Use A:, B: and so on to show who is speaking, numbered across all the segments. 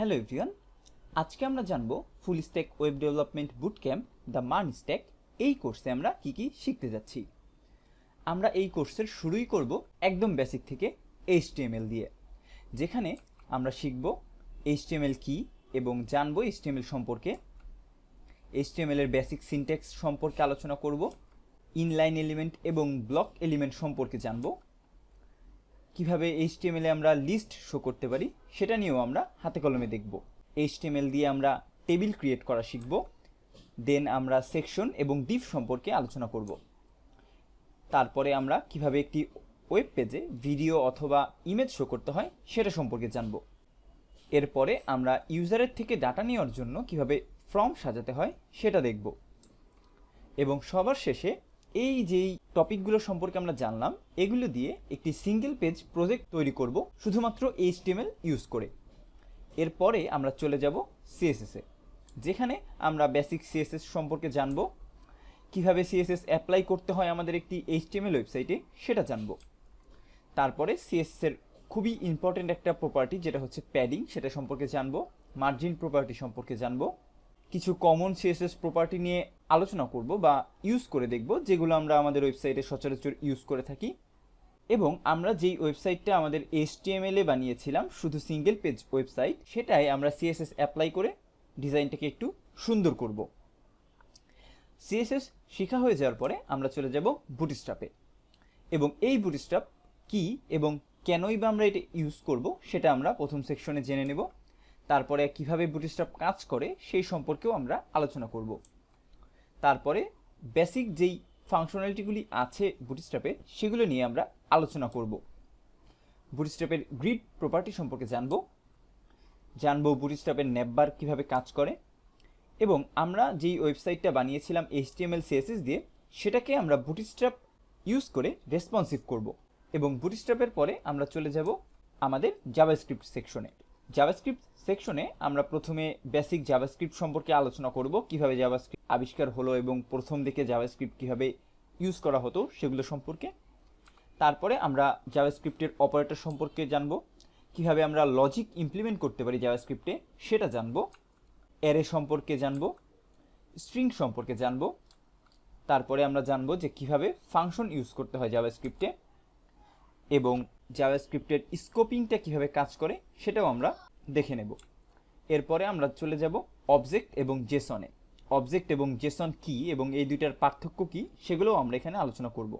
A: Hello everyone আজকে আমরা জানব full stack web development boot camp the মান স্ট্যাক এই কোর্সে আমরা কি কি শিখতে যাচ্ছি। আমরা এই কোর্সের শুরুই করব একদম বেসিক থেকে এইচটিএমএল দিয়ে, যেখানে আমরা শিখব এইচটিএমএল কি এবং জানব এইচটিএমএল সম্পর্কে। এইচটিএমএল এর বেসিক সিনট্যাক্স সম্পর্কে আলোচনা করব ইনলাইন এলিমেন্ট এবং ব্লক এলিমেন্ট সম্পর্কে জানব। কীভাবে এইচটিএমএল আমরা লিস্ট শো করতে পারি, সেটা নিয়েও আমরা হাতে কলমে দেখব। এইচটিএমএল দিয়ে আমরা টেবিল ক্রিয়েট করা শিখব দেন আমরা সেকশন এবং ডিফ সম্পর্কে আলোচনা করব। তারপরে আমরা কীভাবে একটি ওয়েব পেজে ভিডিও অথবা ইমেজ শো করতে হয়, সেটা সম্পর্কে জানব। এরপরে আমরা ইউজারের থেকে ডাটা নেওয়ার জন্য কীভাবে ফর্ম সাজাতে হয়, সেটা দেখব। এবং সবার শেষে এই যেই টপিকগুলো সম্পর্কে আমরা জানলাম, এগুলো দিয়ে একটি সিঙ্গেল পেজ প্রজেক্ট তৈরি করব শুধুমাত্র এইচটিএমএল ইউজ করে। এরপরে আমরা চলে যাব সিএসএসে যেখানে আমরা বেসিক সিএসএস সম্পর্কে জানব, কীভাবে সিএসএস অ্যাপ্লাই করতে হয় আমাদের একটি এইচটিএমএল ওয়েবসাইটে সেটা জানব। তারপরে সিএসএস এর খুবই ইম্পর্টেন্ট একটা প্রপার্টি যেটা হচ্ছে প্যাডিং সেটা সম্পর্কে জানব মার্জিন প্রপার্টি সম্পর্কে জানব কিছু কমন সিএসএস প্রপার্টি নিয়ে আলোচনা করব বা ইউজ করে দেখব, যেগুলো আমরা আমাদের ওয়েবসাইটে সচরাচর ইউজ করে থাকি। এবং আমরা যেই ওয়েবসাইটটা আমাদের এইচটিএমএল এ বানিয়েছিলাম, শুধু সিঙ্গেল পেজ ওয়েবসাইট সেটাই আমরা সিএসএস অ্যাপ্লাই করে ডিজাইনটাকে একটু সুন্দর করব। সিএসএস শেখা হয়ে যাওয়ার পরে আমরা চলে যাব বুটস্ট্রাপে এবং এই বুটস্ট্রাপ কি এবং কেনই বা আমরা এটা ইউজ করব, সেটা আমরা প্রথম সেকশনে জেনে নেব। তারপরে কীভাবে বুটস্ট্র্যাপ কাজ করে সেই সম্পর্কেও আমরা আলোচনা করব। তারপরে বেসিক যেই ফাংশনালিটিগুলি আছে বুটস্ট্র্যাপে সেগুলো নিয়ে আমরা আলোচনা করব। বুটস্ট্র্যাপের গ্রিড প্রপার্টি সম্পর্কে জানব। জানব বুটস্ট্র্যাপের নেববার কীভাবে কাজ করে। এবং আমরা যেই ওয়েবসাইটটা বানিয়েছিলাম এইচটিএমএল সিএসএস দিয়ে, সেটাকে আমরা বুটস্ট্র্যাপ ইউজ করে রেসপন্সিভ করব। এবং বুটস্ট্র্যাপের পরে আমরা চলে যাব আমাদের জাভাস্ক্রিপ্ট সেকশনে জাভাস্ক্রিপ্ট সেকশনে আমরা প্রথমে বেসিক জাভাস্ক্রিপ্ট সম্পর্কে আলোচনা করব, কীভাবে জাভাস্ক্রিপ্ট আবিষ্কার হলো এবং প্রথম দিকে জাভাস্ক্রিপ্ট কীভাবে ইউজ করা হতো সেগুলো সম্পর্কে। তারপরে আমরা জাভাস্ক্রিপ্টের অপারেটর সম্পর্কে জানব, কীভাবে আমরা লজিক ইমপ্লিমেন্ট করতে পারি জাভাস্ক্রিপ্টে সেটা জানব অ্যারে সম্পর্কে জানব স্ট্রিং সম্পর্কে জানব। তারপরে আমরা জানব যে কীভাবে ফাংশন ইউজ করতে হয় জাভাস্ক্রিপ্টে এবং জাভাস্ক্রিপ্টের স্কোপিংটা কীভাবে কাজ করে সেটাও আমরা দেখে নেব। এরপরে আমরা চলে যাব অবজেক্ট এবং জেসনে অবজেক্ট এবং জেসন কি এবং এই দুইটার পার্থক্য কি সেগুলোও আমরা এখানে আলোচনা করব।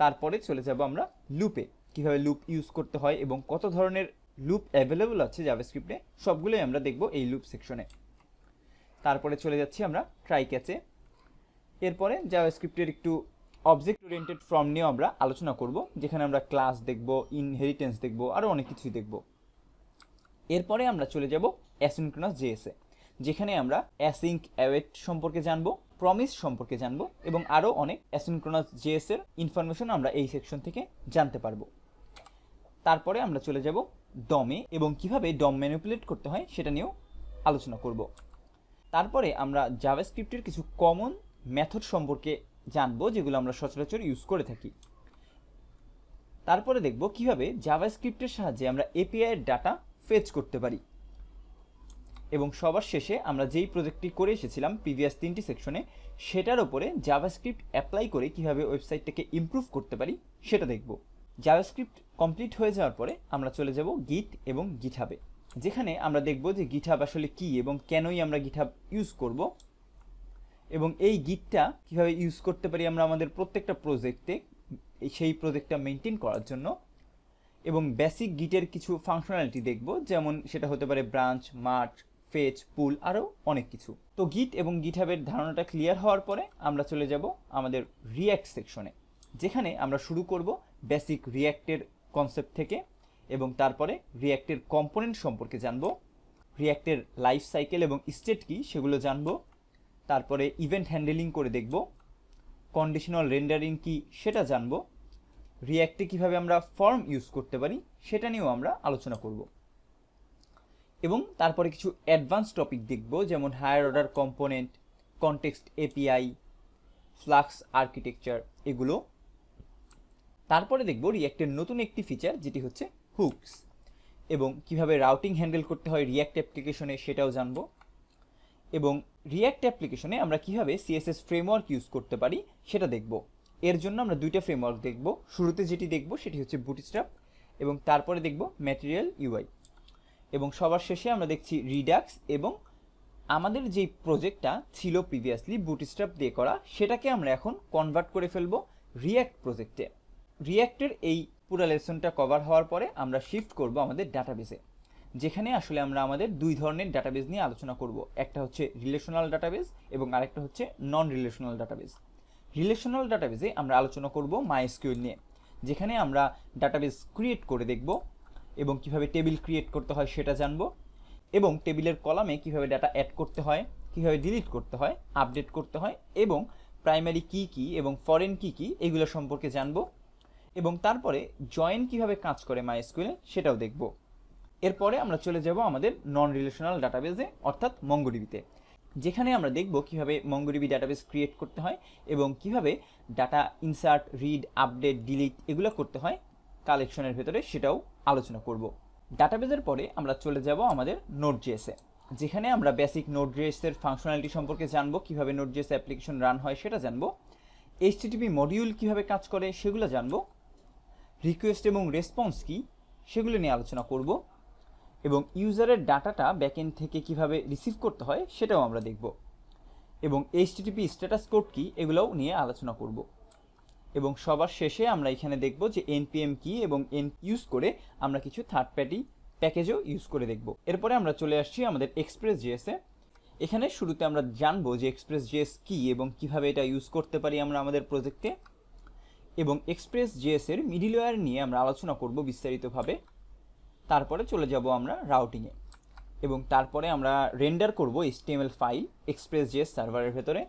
A: তারপরে চলে যাব আমরা লুপে কীভাবে লুপ ইউজ করতে হয় এবং কত ধরনের লুপ অ্যাভেলেবল আছে জাভাস্ক্রিপ্টে সবগুলোই আমরা দেখব এই লুপ সেকশনে তারপরে চলে যাচ্ছি আমরা ট্রাই ক্যাচে এরপরে জাভাস্ক্রিপ্টের একটু অবজেক্ট ওরিয়েন্টেড ফর্ম নিয়েও আমরা আলোচনা করব, যেখানে আমরা ক্লাস দেখব ইনহেরিটেন্স দেখব আরও অনেক কিছুই দেখব। এরপরে আমরা চলে যাব অ্যাসিনক্রোনাস জেএসএ যেখানে আমরা অ্যাসিঙ্ক অ্যাওয়েট সম্পর্কে জানব প্রমিস সম্পর্কে জানব, এবং আরও অনেক অ্যাসিনক্রোনাস জেএস এর ইনফরমেশন আমরা এই সেকশন থেকে জানতে পারব। তারপরে আমরা চলে যাব ডমে এবং কীভাবে ডম ম্যানিপুলেট করতে হয় সেটা নিয়েও আলোচনা করব। তারপরে আমরা জাভাস্ক্রিপ্টের কিছু কমন মেথড সম্পর্কে জানব যেগুলো আমরা সচরাচর ইউজ করে থাকি। তারপরে দেখব কীভাবে জাভাস্ক্রিপ্টের সাহায্যে আমরা এপিআই এর ডাটা ফেচ করতে পারি। এবং সবার শেষে আমরা যেই প্রজেক্টটি করে এসেছিলাম প্রিভিয়াস তিনটি সেকশনে সেটার ওপরে জাভাস্ক্রিপ্ট অ্যাপ্লাই করে কীভাবে ওয়েবসাইটটাকে ইমপ্রুভ করতে পারি, সেটা দেখব। জাভাস্ক্রিপ্ট কমপ্লিট হয়ে যাওয়ার পরে আমরা চলে যাব গিট এবং গিটহাবে যেখানে আমরা দেখব যে গিটহাব আসলে কি এবং কেনই আমরা গিটহাব ইউজ করব। এবং এই গিটটা কীভাবে ইউজ করতে পারি আমরা আমাদের প্রত্যেকটা প্রজেক্টে সেই প্রজেক্টটা মেনটেন করার জন্য। এবং বেসিক গিটের কিছু ফাংশনালিটি দেখব, যেমন সেটা হতে পারে ব্রাঞ্চ মার্চ ফেচ পুল আরও অনেক কিছু। তো গিট এবং গিটহাবের ধারণাটা ক্লিয়ার হওয়ার পরে আমরা চলে যাব আমাদের রিয়্যাক্ট সেকশনে যেখানে আমরা শুরু করব বেসিক রিয়্যাক্টের কনসেপ্ট থেকে এবং তারপরে রিয়্যাক্টের কম্পোনেন্ট সম্পর্কে জানব রিয়্যাক্টের লাইফ সাইকেল এবং স্টেট কি সেগুলো জানব তারপরে ইভেন্ট হ্যান্ডেলিং করে দেখব কন্ডিশনাল রেন্ডারিং কি সেটা জানব রিয়্যাক্টে কীভাবে আমরা ফর্ম ইউজ করতে পারি সেটা নিয়েও আমরা আলোচনা করব। এবং তারপরে কিছু অ্যাডভান্স টপিক দেখব, যেমন higher order component context API flux architecture এগুলো। তারপরে দেখব রিয়্যাক্টের নতুন একটি ফিচার যেটি হচ্ছে হুকস এবং কীভাবে রাউটিং হ্যান্ডেল করতে হয় রিয়্যাক্ট অ্যাপ্লিকেশনে সেটাও জানব। এবং রিয়্যাক্ট অ্যাপ্লিকেশনে আমরা কীভাবে সিএসএস ফ্রেমওয়ার্ক ইউজ করতে পারি সেটা দেখব। এর জন্য আমরা দুইটা ফ্রেমওয়ার্ক দেখব। শুরুতে যেটি দেখব সেটি হচ্ছে বুটস্ট্র্যাপ এবং তারপরে দেখব ম্যাটেরিয়াল ইউআই এবং সবার শেষে আমরা দেখছি রিডাক্স এবং আমাদের যেই প্রজেক্টটা ছিল প্রিভিয়াসলি বুটস্ট্র্যাপ দিয়ে করা, সেটাকে আমরা এখন কনভার্ট করে ফেলব রিয়্যাক্ট প্রজেক্টে রিয়্যাক্টের এই পুরো লেসনটা কভার হওয়ার পরে আমরা শিফট করব আমাদের ডাটাবেসে যেখানে আসলে আমরা আমাদের দুই ধরনের ডাটাবেস নিয়ে আলোচনা করব। একটা হচ্ছে রিলেশনাল ডাটাবেস এবং আরেকটা হচ্ছে নন রিলেশনাল ডাটাবেস রিলেশনাল ডাটাবেসে আমরা আলোচনা করব মাইস্কিউল নিয়ে, যেখানে আমরা ডাটাবেস ক্রিয়েট করে দেখব এবং কীভাবে টেবিল ক্রিয়েট করতে হয় সেটা জানব এবং টেবিলের কলামে কীভাবে ডাটা অ্যাড করতে হয়, কীভাবে ডিলিট করতে হয় আপডেট করতে হয় এবং প্রাইমারি কি কি এবং ফরেন কি কি এগুলো সম্পর্কে জানব এবং তারপরে জয়েন কীভাবে কাজ করে মাইস্কুলে সেটাও দেখব। এরপরে আমরা চলে যাব আমাদের নন রিলেশনাল ডাটাবেসে অর্থাৎ মঙ্গোডিবিতে যেখানে আমরা দেখব কীভাবে মঙ্গোডিবি ডাটাবেস ক্রিয়েট করতে হয় এবং কীভাবে data insert read update delete এগুলো করতে হয় কালেকশনের ভেতরে, সেটাও আলোচনা করব। ডাটাবেসের পরে আমরা চলে যাব আমাদের নোট জিএসে যেখানে আমরা বেসিক নোট জিএসের ফাংশনালিটি সম্পর্কে জানব, কীভাবে নোট জিএস অ্যাপ্লিকেশন রান হয় সেটা জানব এইচটিটিপি মডিউল কীভাবে কাজ করে সেগুলো জানব রিকোয়েস্ট এবং রেসপন্স কি সেগুলো নিয়ে আলোচনা করব এবং ইউজারের ডাটাটা ব্যাকএন্ড থেকে কীভাবে রিসিভ করতে হয় সেটাও আমরা দেখব। এবং এইচটিটিপি স্ট্যাটাস কোড কি এগুলোও নিয়ে আলোচনা করব। এবং সবার শেষে আমরা এখানে দেখব যে এনপিএম কি এবং এন ইউজ করে আমরা কিছু থার্ড পার্টি প্যাকেজও ইউজ করে দেখব। এরপরে আমরা চলে আসছি আমাদের এক্সপ্রেস জিএসে এখানে শুরুতে আমরা জানব যে এক্সপ্রেস জিএস কি এবং কীভাবে এটা ইউজ করতে পারি আমরা আমাদের প্রজেক্টে এবং এক্সপ্রেস জিএসের মিডিলওয়্যার নিয়ে আমরা আলোচনা করব বিস্তারিতভাবে। তারপরে চলে যাব আমরা রাউটিংয়ে এবং তারপরে আমরা রেন্ডার করব এইচটিএমএল ফাইল এক্সপ্রেস জিএস সার্ভারের ভেতরে।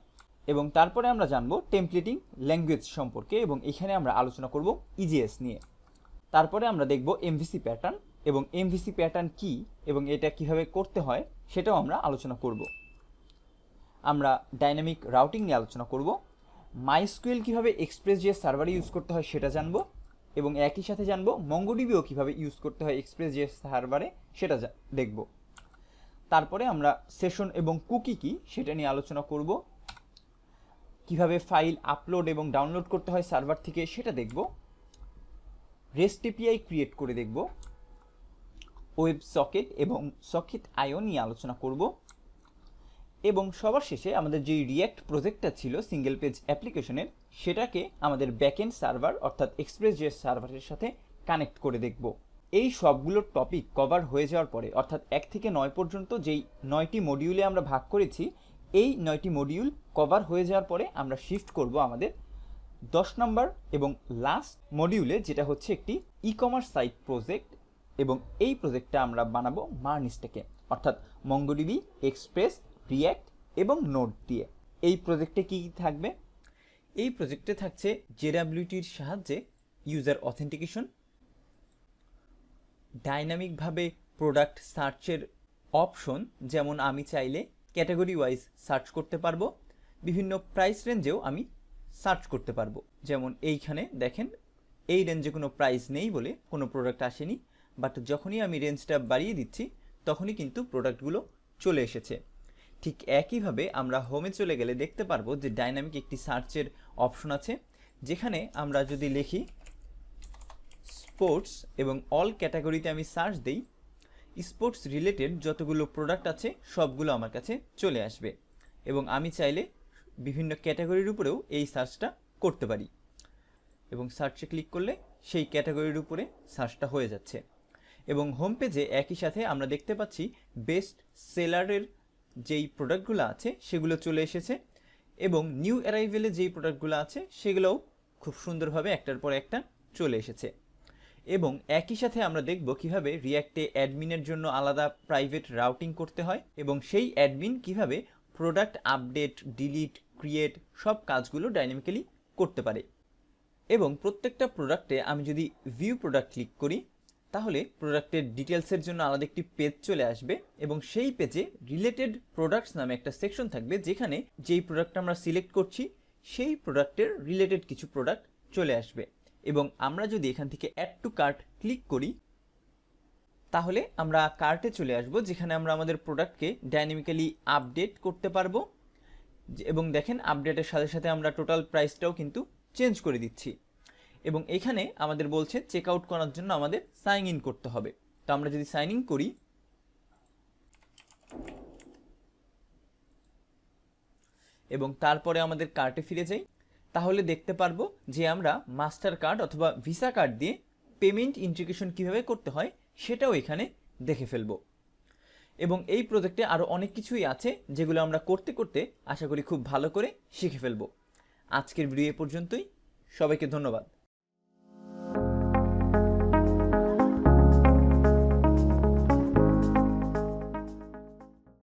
A: এবং তারপরে আমরা জানব টেমপ্লেটিং ল্যাঙ্গুয়েজ সম্পর্কে এবং এখানে আমরা আলোচনা করব ইজিএস নিয়ে। তারপরে আমরা দেখব এমভিসি প্যাটার্ন এবং এমভিসি প্যাটার্ন কি এবং এটা কীভাবে করতে হয় সেটাও আমরা আলোচনা করব। আমরা ডাইনামিক রাউটিং নিয়ে আলোচনা করব। মাইস্কুয়েল কীভাবে এক্সপ্রেস জিএস সার্ভারে ইউজ করতে হয় সেটা জানব। এবং একই সাথে জানব মঙ্গোডিবিও কীভাবে ইউজ করতে হয় এক্সপ্রেস জিএস সার্ভারে সেটা দেখব। তারপরে আমরা সেশন এবং কুকি কি, সেটা নিয়ে আলোচনা করব। কীভাবে ফাইল আপলোড এবং ডাউনলোড করতে হয় সার্ভার থেকে, সেটা দেখব। রেস্ট এপিআই ক্রিয়েট করে দেখব। ওয়েব সকেট এবং সকেট আইও নিয়ে আলোচনা করব। এবং সবার শেষে আমাদের যে রিয়্যাক্ট প্রজেক্টটা ছিল সিঙ্গেল পেজ অ্যাপ্লিকেশনের সেটাকে আমাদের ব্যাকএন্ড সার্ভার অর্থাৎ এক্সপ্রেস জিএস সার্ভারের সাথে কানেক্ট করে দেখব। এই সবগুলোর টপিক কভার হয়ে যাওয়ার পরে, অর্থাৎ এক থেকে নয় পর্যন্ত যেই নয়টি মডিউলে আমরা ভাগ করেছি, এই নয়টি মডিউল কভার হয়ে যাওয়ার পরে আমরা শিফট করব আমাদের দশ নম্বর এবং লাস্ট মডিউলে যেটা হচ্ছে একটি ই কমার্স সাইট প্রজেক্ট এবং এই প্রজেক্টটা আমরা বানাবো মার্নিস্টেকে অর্থাৎ মঙ্গোডিবি এক্সপ্রেস রিয়্যাক্ট এবং নোট দিয়ে এই প্রজেক্টে কী কী থাকবে? এই প্রজেক্টে থাকছে জেডাব্লিউটির সাহায্যে ইউজার অথেন্টিকেশন ডাইনামিকভাবে প্রোডাক্ট সার্চের অপশন যেমন আমি চাইলে ক্যাটাগরি ওয়াইজ সার্চ করতে পারব, বিভিন্ন প্রাইস রেঞ্জেও আমি সার্চ করতে পারব। যেমন এইখানে দেখেন, এই রেঞ্জে কোনো প্রাইস নেই বলে কোনো প্রোডাক্ট আসেনি বাট যখনই আমি রেঞ্জটা বাড়িয়ে দিচ্ছি, তখনই কিন্তু প্রোডাক্টগুলো চলে এসেছে। ঠিক একইভাবে আমরা হোমে চলে গেলে দেখতে পারব যে ডাইনামিক একটি সার্চের অপশন আছে, যেখানে আমরা যদি লিখি স্পোর্টস এবং অল ক্যাটাগরিতে আমি সার্চ দিই স্পোর্টস রিলেটেড যতগুলো প্রোডাক্ট আছে সবগুলো আমার কাছে চলে আসবে এবং আমি চাইলে বিভিন্ন ক্যাটাগরির উপরেও এই সার্চটা করতে পারি এবং সার্চে ক্লিক করলে সেই ক্যাটাগরির উপরে সার্চটা হয়ে যাচ্ছে এবং হোম পেজে একই সাথে আমরা দেখতে পাচ্ছি বেস্ট সেলারের যেই প্রোডাক্টগুলো আছে সেগুলো চলে এসেছে এবং নিউ অ্যারাইভেলে যেই প্রোডাক্টগুলো আছে সেগুলোও খুব সুন্দরভাবে একটার পর একটা চলে এসেছে। এবং একই সাথে আমরা দেখব কীভাবে রিয়াক্টে অ্যাডমিনের জন্য আলাদা প্রাইভেট রাউটিং করতে হয় এবং সেই অ্যাডমিন কীভাবে প্রোডাক্ট আপডেট ডিলিট ক্রিয়েট সব কাজগুলো ডাইনামিক্যালি করতে পারে। এবং প্রত্যেকটা প্রোডাক্টে আমি যদি ভিউ প্রোডাক্ট ক্লিক করি তাহলে প্রোডাক্টের ডিটেলসের জন্য আলাদা একটি পেজ চলে আসবে এবং সেই পেজে রিলেটেড প্রোডাক্টস নামে একটা সেকশন থাকবে যেখানে যেই প্রোডাক্টটা আমরা সিলেক্ট করছি, সেই প্রোডাক্টের রিলেটেড কিছু প্রোডাক্ট চলে আসবে। এবং আমরা যদি এখান থেকে অ্যাড টু কার্ট ক্লিক করি, তাহলে আমরা কার্টে চলে আসব, যেখানে আমরা আমাদের প্রোডাক্টকে ডাইনামিক্যালি আপডেট করতে পারব। এবং দেখেন আপডেটের সাথে সাথে আমরা টোটাল প্রাইসটাও কিন্তু চেঞ্জ করে দিচ্ছি। এবং এখানে আমাদের বলছে চেক আউট করার জন্য আমাদের সাইন ইন করতে হবে। তো আমরা যদি সাইন ইন করি, এবং তারপরে আমাদের কার্টে ফিরে যাই, তাহলে দেখতে পারব যে আমরা মাস্টার কার্ড অথবা ভিসা কার্ড দিয়ে পেমেন্ট ইন্টিগ্রেশন কীভাবে করতে হয় সেটাও এখানে দেখে ফেলব। এবং এই প্রজেক্টে আরও অনেক কিছুই আছে যেগুলো আমরা করতে করতে আশা করি খুব ভালো করে শিখে ফেলব। আজকের ভিডিও পর্যন্তই। সবাইকে ধন্যবাদ।